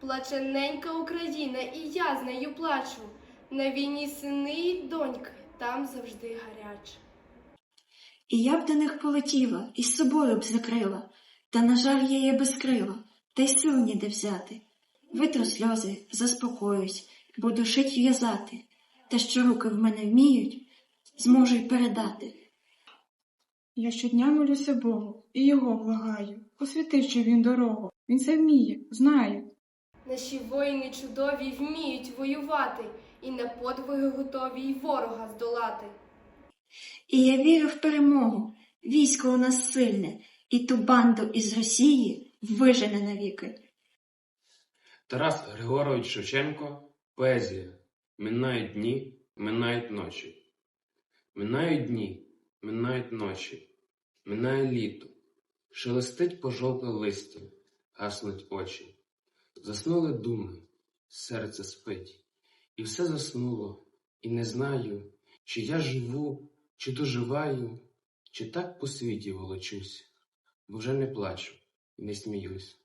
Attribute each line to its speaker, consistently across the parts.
Speaker 1: Плаче ненька Україна, і я з нею плачу. На війні сини й доньки, там завжди гаряче.
Speaker 2: І я б до них полетіла, і з собою б закрила, та, на жаль, я є без крила, та й сил ніде взяти. Витру сльози, заспокоюсь, буду шить в'язати, та що руки в мене вміють, зможу й передати.
Speaker 3: Я щодня молюся Богу і його благаю. Освітив, що він дорогу. Він це вміє, знає.
Speaker 1: Наші воїни чудові вміють воювати, і на подвиги готові й ворога здолати.
Speaker 2: І я вірю в перемогу. Військо у нас сильне, і ту банду із Росії вижене навіки.
Speaker 4: Тарас Григорович Шевченко Поезія. Минають дні, минають ночі. Минають дні, минають ночі. Минає літо. Шелестить пожовкле листя, гаснуть очі. Заснули думи, серце спить. І все заснуло, і не знаю, чи я живу, чи доживаю, чи так по світі волочусь, бо вже не плачу і не сміюсь.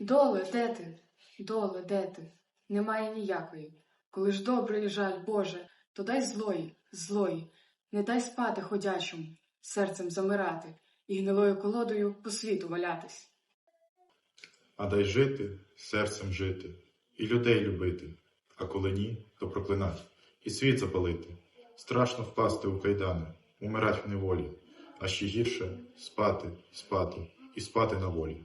Speaker 5: Доле, де ти? Доле, де ти? Немає ніякої. Коли ж доброї жаль, Боже, то дай злої, злої, не дай спати ходячому, серцем замирати і гнилою колодою по світу валятись.
Speaker 6: А дай жити, серцем жити, і людей любити, а коли ні, то проклинать, і світ запалити. Страшно впасти у кайдани, умирать в неволі, а ще гірше спати, спати і спати на волі.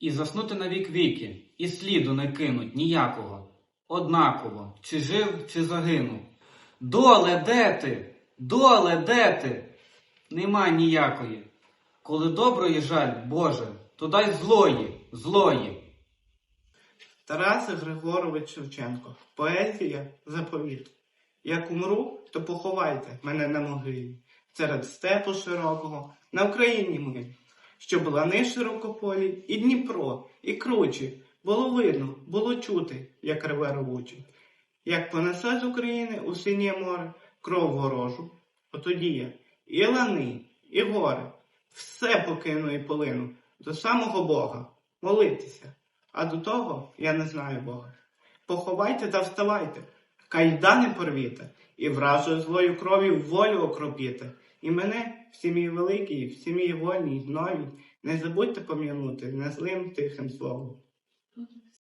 Speaker 7: І заснути на вік віки, і сліду не кинуть ніякого. Однаково, чи жив, чи загинув. Доле, де ти? Доле, де ти? Нема ніякої. Коли доброї жаль, Боже, то дай злої, злої.
Speaker 8: Тарас Григорович Шевченко. Поезія заповіт. Як умру, то поховайте мене на могилі, серед степу широкого, на Україні ми, щоб лани широкополі, і Дніпро, і кручі, було видно, було чути, як реве ревуче. Як понесе з України у синє море кров ворожу, отоді я і лани, і гори, все покину і полину до самого Бога, молитися. А до того я не знаю Бога. Поховайте та вставайте, кайдани порвіте, і вражою злою кров'ю волю окропіте. І мене в сім'ї великій, в сім'ї вольній, новій, не забудьте пом'янути незлим тихим словом.